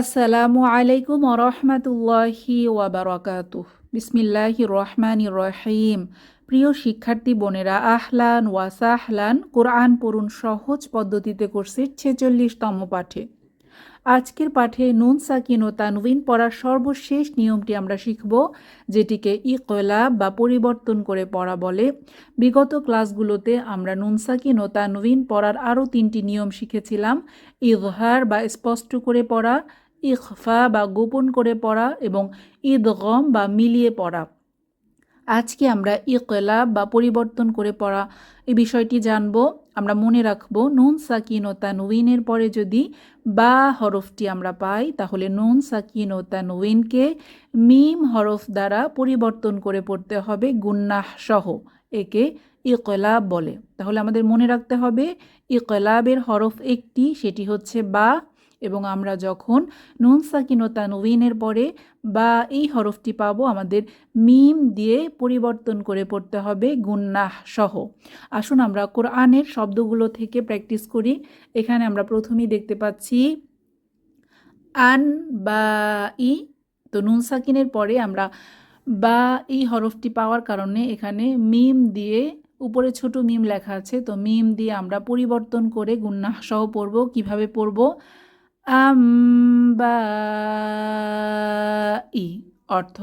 আসসালামু আলাইকুম রহমতুল্লাহি ওয়াবারাকাতুহ বিসমিল্লাহি রহমান রহিম। প্রিয় শিক্ষার্থী বোনেরা, আহলান ওয়াসাহলান কোরআন পড়ুন সহজ পদ্ধতিতে কোর্সের ছেচল্লিশতম পাঠে। আজকের পাঠে নুন, সাকিন ও তানউইন পড়ার সর্বশেষ নিয়মটি আমরা শিখব, যেটিকে ইকলা বা পরিবর্তন করে পড়া বলে। বিগত ক্লাসগুলোতে আমরা নুন, সাকিন ও তানউইন পড়ার আরও তিনটি নিয়ম শিখেছিলাম। ইজহার বা স্পষ্ট করে পড়া ইখফা বা গোপন করে পড়া এবং ঈদগম বা মিলিয়ে পড়া। আজকে আমরা ইকলা বা পরিবর্তন করে পড়া এই বিষয়টি জানব। আমরা মনে রাখব, নুন, সাকিন ও তানউইনের পরে যদি বা হরফটি আমরা পাই, তাহলে নুন, সাকিন ও তানউইনকে মিম হরফ দ্বারা পরিবর্তন করে পড়তে হবে গুন্নাহ সহ, একে ইকলাব বলে। তাহলে আমাদের মনে রাখতে হবে, ইকলাবের হরফ একটি, সেটি হচ্ছে বা এবং আমরা যখন নুন সাকিনতা নবীনের পরে বা এই হরফটি পাবো, আমাদের মিম দিয়ে পরিবর্তন করে পড়তে হবে গুন্নাহ সহ। আসুন আমরা কোরআনের শব্দগুলো থেকে প্র্যাকটিস করি। এখানে আমরা প্রথমেই দেখতে পাচ্ছি আন, বা, ই। তো নুন, সাকিনের পরে আমরা বা এই হরফটি পাওয়ার কারণে এখানে মিম দিয়ে উপরে ছোট মিম লেখা আছে। তো মিম দিয়ে আমরা পরিবর্তন করে গুন্নাহ সহ পড়ব। কীভাবে পড়ব? ই অর্থ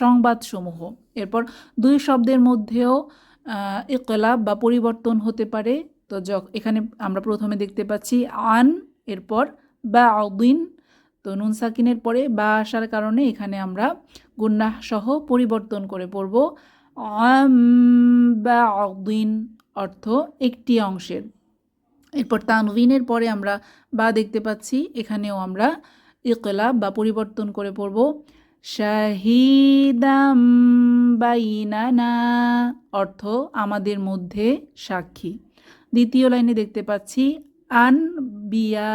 সংবাদসমূহ। এরপর দুই শব্দের মধ্যেও ইকলাব বা পরিবর্তন হতে পারে। তো য এখানে আমরা প্রথমে দেখতে পাচ্ছি আন, এরপর বা অদিন তো নুন সাকিনের পরে বা আসার কারণে এখানে আমরা গুন্নাহ সহ পরিবর্তন করে পড়ব। বা অদিন অর্থ একটি অংশের। এরপর তানভিনের পরে আমরা বা দেখতে পাচ্ছি, এখানেও আমরা ইকলাব বা পরিবর্তন করে পড়ব। শাহিদাম বাইনানা, অর্থ আমাদের মধ্যে সাক্ষী। দ্বিতীয় লাইনে দেখতে পাচ্ছি আন বিয়া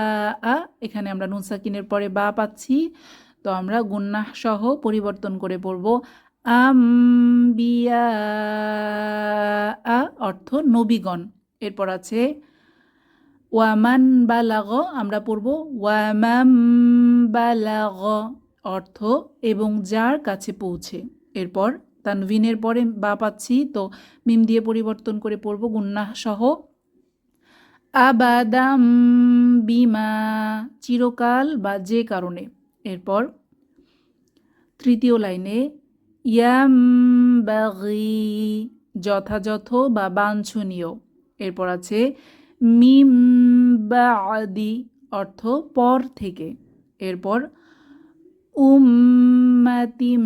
এখানে আমরা নুনসাকিনের পরে বা পাচ্ছি। তো আমরা গুন্নাহ সহ পরিবর্তন করে পড়ব। আম বিয়া অর্থ নবীগণ। এরপর আছে ওয়ামান বালাগ, আমরা পড়ব ওয়ামাম বালাগ, অর্থ এবং যার কাছে পৌঁছে। এরপর তানভিনের পরে বা পাচ্ছি, তো মিম দিয়ে পরিবর্তন করে পড়ব গুন্নাহ সহ। আবাদাম বিমা, চিরকাল বা যে কারণে। এরপর তৃতীয় লাইনে, ইয়াম বাগি, যথাযথ বা বাঞ্ছনীয়। এরপর আছে মিম বাদি অর্থ পর থেকে। এরপর, উম্মাতিম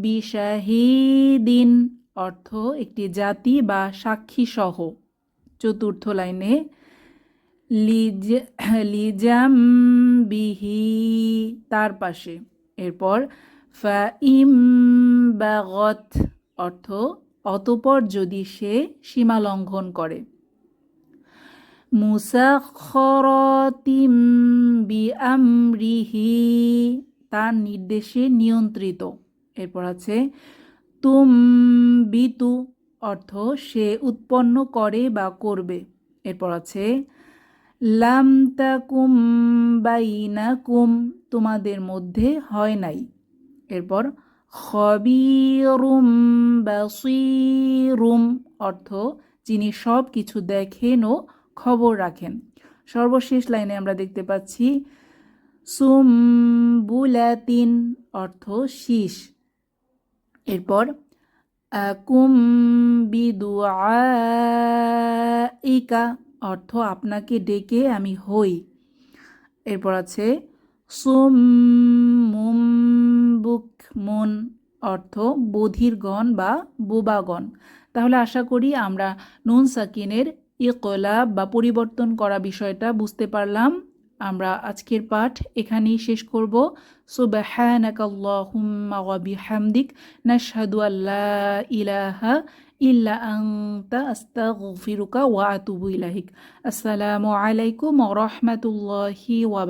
বিশাহিদিন অর্থ একটি জাতি বা সাক্ষী সহ চতুর্থ লাইনে, লিজ, লিজাম বিহি তার পাশে। এরপর ফা অর্থ, অতপর যদি সে সীমা লঙ্ঘন করে। মুসাখরতিম বিআমরিহি, তার নির্দেশে নিয়ন্ত্রিত। এরপর আছে, তুম বিতু, অর্থ সে উৎপন্ন করে বা করবে। এরপর আছে, লাম তাকুম বাইনাকুম, তোমাদের মধ্যে হয় নাই। এরপর, খবিরুম বাসিরুম, অর্থ যিনি সব কিছু দেখেন ও খবর রাখেন। সর্বশেষ লাইনে আমরা দেখতে পাচ্ছি, সুম্বুলাতিন অর্থ শীষ। এরপর কুম ইকা অর্থ আপনাকে ডেকে আমি হই। এরপর আছে বুক মন অর্থ বধিরগণ বা বোবাগণ। তাহলে আশা করি আমরা নুন সাকিনের ইকলাব বা পরিবর্তন করা বিষয়টা বুঝতে পারলাম। আমরা আজকের পাঠ এখানেই শেষ করব। আল্লা ইলাহা ওয়া ইলাইক। আসসালামু আলাইকুম ওয়া রাহমাতুল্লাহি ওয়া